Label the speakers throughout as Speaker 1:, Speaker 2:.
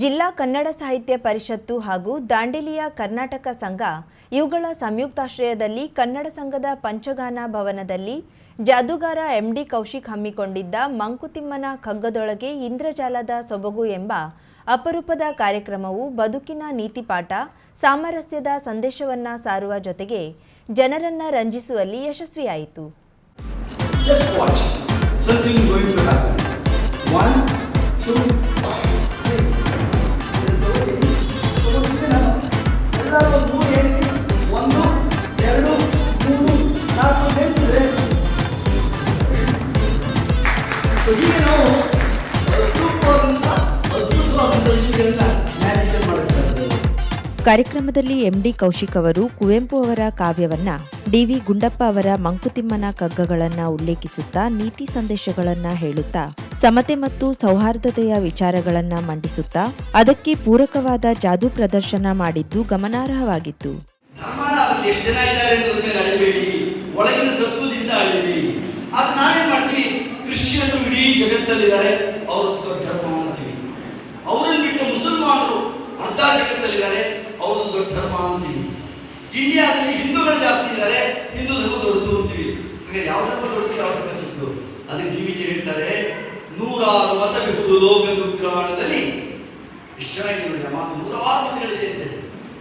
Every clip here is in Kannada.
Speaker 1: ಜಿಲ್ಲಾ ಕನ್ನಡ ಸಾಹಿತ್ಯ ಪರಿಷತ್ತು ಹಾಗೂ ದಾಂಡೇಲಿಯ ಕರ್ನಾಟಕ ಸಂಘ ಇವುಗಳ ಸಂಯುಕ್ತಾಶ್ರಯದಲ್ಲಿ ಕನ್ನಡ ಸಂಘದ ಪಂಚಗಾನ ಭವನದಲ್ಲಿ ಜಾದೂಗಾರ ಎಂಡಿ ಕೌಶಿಕ್ ಹಮ್ಮಿಕೊಂಡಿದ್ದ ಮಂಕುತಿಮ್ಮನ ಕಗ್ಗದೊಳಗೆ ಇಂದ್ರಜಾಲದ ಸೊಬಗು ಎಂಬ ಅಪರೂಪದ ಕಾರ್ಯಕ್ರಮವು ಬದುಕಿನ ನೀತಿಪಾಠ ಸಾಮರಸ್ಯದ ಸಂದೇಶವನ್ನ ಸಾರುವ ಜೊತೆಗೆ ಜನರನ್ನ ರಂಜಿಸುವಲ್ಲಿ ಯಶಸ್ವಿಯಾಯಿತು.
Speaker 2: One, two,
Speaker 1: ಕಾರ್ಯಕ್ರಮದಲ್ಲಿ ಎಂಡಿ ಕೌಶಿಕ್ ಅವರು ಕುವೆಂಪು ಅವರ ಕಾವ್ಯವನ್ನ ಡಿವಿ ಗುಂಡಪ್ಪ ಅವರ ಮಂಕುತಿಮ್ಮನ ಕಗ್ಗಗಳನ್ನ ಉಲ್ಲೇಖಿಸುತ್ತಾ ನೀತಿ ಸಂದೇಶಗಳನ್ನ ಹೇಳುತ್ತಾ, ಸಮತೆ ಮತ್ತು ಸೌಹಾರ್ದತೆಯ ವಿಚಾರಗಳನ್ನ ಮಂಡಿಸುತ್ತಾ, ಅದಕ್ಕೆ ಪೂರಕವಾದ ಜಾದೂ ಪ್ರದರ್ಶನ ಮಾಡಿದ್ದು ಗಮನಾರ್ಹವಾಗಿತ್ತು.
Speaker 3: ಕ್ರಿಶ್ಚಿಯನ್ರು ಇಡೀ ಜಗತ್ತಲ್ಲಿದ್ದಾರೆ. ಅವರು ದೊಡ್ಡ ಧರ್ಮ ಅಂತೀವಿ. ಅವರನ್ನು ಬಿಟ್ಟು ಮುಸಲ್ಮಾನರು ಅರ್ಧ ಜಗತ್ತಲ್ಲಿದ್ದಾರೆ. ಅವರು ದೊಡ್ಡ ಧರ್ಮ ಅಂತೀವಿ. ಇಂಡಿಯಾದಲ್ಲಿ ಹಿಂದೂಗಳು ಜಾಸ್ತಿ ಇದ್ದಾರೆ. ಹಿಂದೂ ಧರ್ಮ ದೊಡ್ಡದು ಅಂತೀವಿ. ಹಾಗೆ ಯಾವ ಧರ್ಮ ದೊಡ್ಡದು, ಯಾವ ಧರ್ಮ ಚಿಕ್ಕದು? ಅದಕ್ಕೆ ಡಿ ವಿಜಿ ಹೇಳ್ತಾರೆ, ನೂರಾರು ಮತವಿಹುದು ಲೋಕ ದುಗ್ರಹಣದಲ್ಲಿ ಎಷ್ಟು ಚೆನ್ನಾಗಿದೆ ಮಾತು ನೂರಾರು ಮತಗಳಿದೆ ಅಂತೆ.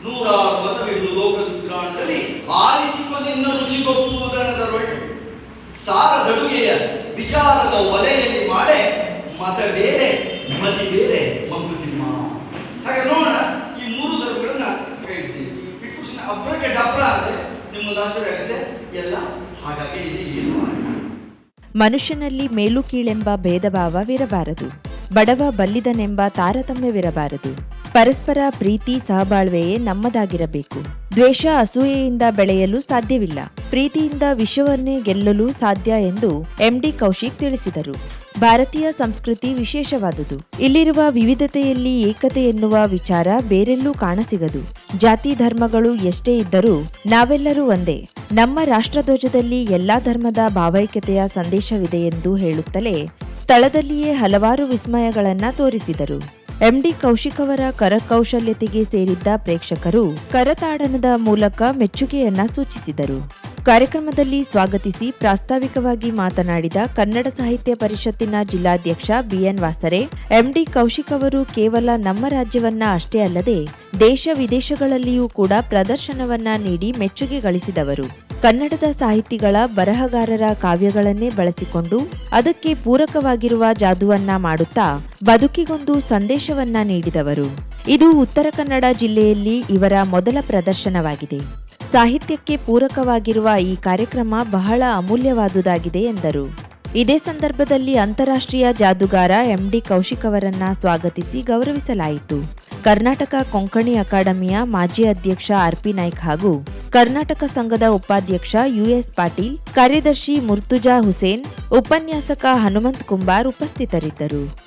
Speaker 3: ನೂರಾರು ಮತವಿರುವುದು ಲೋಕ ದುಗ್ರಹಣದಲ್ಲಿ ಇನ್ನೂ ರುಚಿ ಸಾರ ಸಾರದಡುಗೆಯ ವಿಚಾರದ ಒಲೆಯಲ್ಲಿ ಮಾಡೆ, ಮತ ಬೇರೆ, ಮತಿ ಬೇರೆ ಮಂಕುತಿಮ್ಮ. ಹಾಗೆ ನೋಡೋಣ ಈ ಮೂರು ಧರ್ಮಗಳನ್ನ ಹೇಳ್ತೀವಿ ಬಿಟ್ಬಿಟ್ಟು ಅಬ್ಬರಕ್ಕೆ ಡಬ್ರ ಅಂದ್ರೆ ನಿಮ್ಮೊಂದು ಆಶ್ಚರ್ಯ ಆಗುತ್ತೆ, ಎಲ್ಲ ಹಾಗಾಗಿ ಏನು
Speaker 1: ಮನುಷ್ಯನಲ್ಲಿ ಮೇಲು ಕೀಳೆಂಬ ಭೇದಭಾವವಿರಬಾರದು ಬಡವ ಬಲ್ಲಿದನೆಂಬ ತಾರತಮ್ಯವಿರಬಾರದು. ಪರಸ್ಪರ ಪ್ರೀತಿ ಸಹಬಾಳ್ವೆಯೇ ನಮ್ಮದಾಗಿರಬೇಕು. ದ್ವೇಷ ಅಸೂಯೆಯಿಂದ ಬೆಳೆಯಲು ಸಾಧ್ಯವಿಲ್ಲ. ಪ್ರೀತಿಯಿಂದ ವಿಶ್ವವನ್ನೇ ಗೆಲ್ಲಲು ಸಾಧ್ಯ ಎಂದು ಎಂಡಿ ಕೌಶಿಕ್ ತಿಳಿಸಿದರು. ಭಾರತೀಯ ಸಂಸ್ಕೃತಿ ವಿಶೇಷವಾದುದು. ಇಲ್ಲಿರುವ ವಿವಿಧತೆಯಲ್ಲಿ ಏಕತೆ ಎನ್ನುವ ವಿಚಾರ ಬೇರೆಲ್ಲೂ ಕಾಣಸಿಗದು. ಜಾತಿ ಧರ್ಮಗಳು ಎಷ್ಟೇ ಇದ್ದರೂ ನಾವೆಲ್ಲರೂ ಒಂದೇ. ನಮ್ಮ ರಾಷ್ಟ್ರಧ್ವಜದಲ್ಲಿ ಎಲ್ಲಾ ಧರ್ಮದ ಭಾವೈಕ್ಯತೆಯ ಸಂದೇಶವಿದೆ ಎಂದು ಹೇಳುತ್ತಲೇ ಸ್ಥಳದಲ್ಲಿಯೇ ಹಲವಾರು ವಿಸ್ಮಯಗಳನ್ನ ತೋರಿಸಿದರು. ಎಂಡಿ ಕೌಶಿಕ್ ಅವರ ಕರಕೌಶಲ್ಯತೆಗೆ ಸೇರಿದ್ದ ಪ್ರೇಕ್ಷಕರು ಕರತಾಡನದ ಮೂಲಕ ಮೆಚ್ಚುಗೆಯನ್ನ ಸೂಚಿಸಿದರು. ಕಾರ್ಯಕ್ರಮದಲ್ಲಿ ಸ್ವಾಗತಿಸಿ ಪ್ರಾಸ್ತಾವಿಕವಾಗಿ ಮಾತನಾಡಿದ ಕನ್ನಡ ಸಾಹಿತ್ಯ ಪರಿಷತ್ತಿನ ಜಿಲ್ಲಾಧ್ಯಕ್ಷ ಬಿಎನ್ ವಾಸರೆ, ಎಂಡಿ ಕೌಶಿಕ್ ಅವರು ಕೇವಲ ನಮ್ಮ ರಾಜ್ಯವನ್ನ ಅಷ್ಟೇ ಅಲ್ಲದೆ ದೇಶ ವಿದೇಶಗಳಲ್ಲಿಯೂ ಕೂಡ ಪ್ರದರ್ಶನವನ್ನ ನೀಡಿ ಮೆಚ್ಚುಗೆ ಗಳಿಸಿದವರು. ಕನ್ನಡದ ಸಾಹಿತಿಗಳ ಬರಹಗಾರರ ಕಾವ್ಯಗಳನ್ನೇ ಬಳಸಿಕೊಂಡು ಅದಕ್ಕೆ ಪೂರಕವಾಗಿರುವ ಜಾದುವನ್ನ ಮಾಡುತ್ತಾ ಬದುಕಿಗೊಂದು ಸಂದೇಶವನ್ನ ನೀಡಿದವರು. ಇದು ಉತ್ತರ ಕನ್ನಡ ಜಿಲ್ಲೆಯಲ್ಲಿ ಇವರ ಮೊದಲ ಪ್ರದರ್ಶನವಾಗಿದೆ. ಸಾಹಿತ್ಯಕ್ಕೆ ಪೂರಕವಾಗಿರುವ ಈ ಕಾರ್ಯಕ್ರಮ ಬಹಳ ಅಮೂಲ್ಯವಾದುದಾಗಿದೆ ಎಂದರು. ಇದೇ ಸಂದರ್ಭದಲ್ಲಿ ಅಂತಾರಾಷ್ಟ್ರೀಯ ಜಾದುಗಾರ ಎಂಡಿ ಕೌಶಿಕ್ ಅವರನ್ನ ಸ್ವಾಗತಿಸಿ ಗೌರವಿಸಲಾಯಿತು. ಕರ್ನಾಟಕ ಕೊಂಕಣಿ ಅಕಾಡೆಮಿಯ ಮಾಜಿ ಅಧ್ಯಕ್ಷ ಆರ್ಪಿ ನಾಯ್ಕ್ ಹಾಗೂ ಕರ್ನಾಟಕ ಸಂಘದ ಉಪಾಧ್ಯಕ್ಷ ಯುಎಸ್ ಪಾಟೀಲ್, ಕಾರ್ಯದರ್ಶಿ ಮುರ್ತುಜಾ ಹುಸೇನ್, ಉಪನ್ಯಾಸಕ ಹನುಮಂತ್ ಕುಂಬಾರ್ ಉಪಸ್ಥಿತರಿದ್ದರು.